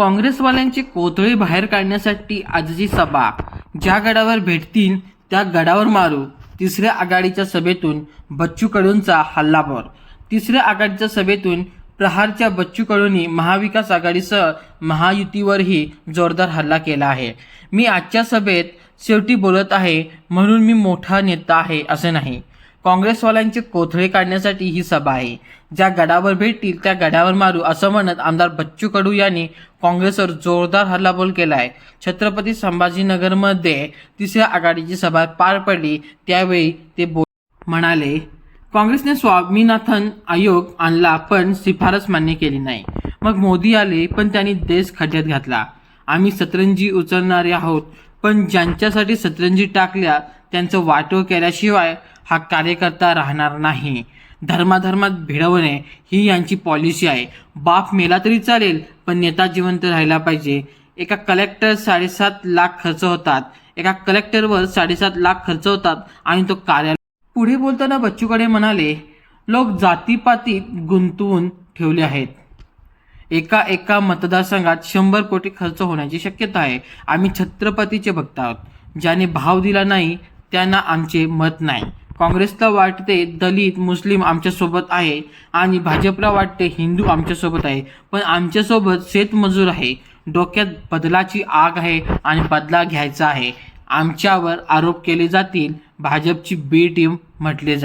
काँग्रेसवाल्यांचे कोथळे बाहेर काढण्यासाठी आजची सभा. ज्या गडावर भेटतील त्या गडावर मारू. तिसऱ्या आघाडीच्या सभेतून बच्चू कडूंचा हल्लाबोल तिसऱ्या आघाडीच्या सभेतून प्रहारच्या बच्चू कडूंनी महाविकास आघाडीसह महायुतीवरही जोरदार हल्ला केला आहे. मी आजच्या सभेत शेवटी बोलत आहे म्हणून मी मोठा नेता आहे असे नाही. काँग्रेसवाल्यांचे कोथळे काढण्यासाठी ही सभा आहे. ज्या गडावर भेटतील त्या गडावर मारू असं म्हणत आमदार बच्चू कडू यांनी काँग्रेसवर जोरदार हल्लाबोल केला आहे छत्रपती संभाजीनगरमध्ये तिसऱ्या आघाडीची सभा पार पडली त्यावेळी ते बोल म्हणाले काँग्रेसने स्वामीनाथन आयोग आणला पण शिफारस मान्य केली नाही. मग मोदी आले पण त्यांनी देश खड्ड्यात घातला. आम्ही सतरंजी उचलणारे आहोत पण ज्यांच्यासाठी सतरंजी टाकल्या त्यांचं वाटो केल्याशिवाय हा कार्यकर्ता राहणार नाही. धर्माधर्मात भिडवणे ही यांची पॉलिसी आहे. बाप मेला तरी चालेल पण नेता जिवंत राहिला पाहिजे. एका कलेक्टर साडेसात लाख खर्च होतात. एका कलेक्टरवर साडेसात लाख खर्च होतात आणि तो कार्यालय पुढे बोलताना बच्चूकडे म्हणाले लोक जातीपातीत गुंतवून ठेवले आहेत. एका एका मतदारसंघात शंभर कोटी खर्च होण्याची शक्यता आहे. आम्ही छत्रपतीचे भक्त आहोत. ज्याने भाव दिला नाही त्यांना आमचे मत नाही. काँग्रेसला वाटते दलित मुस्लिम आमच्यासोबत आहे आणि भाजपला वाटते हिंदू आमच्यासोबत आहे. पण आमच्यासोबत शेतमजूर आहे. डोक्यात बदलाची आग आहे आणि बदला घ्यायचा आहे. आमच्यावर आरोप केले जातील. भाजपची बी टीम म्हटले जा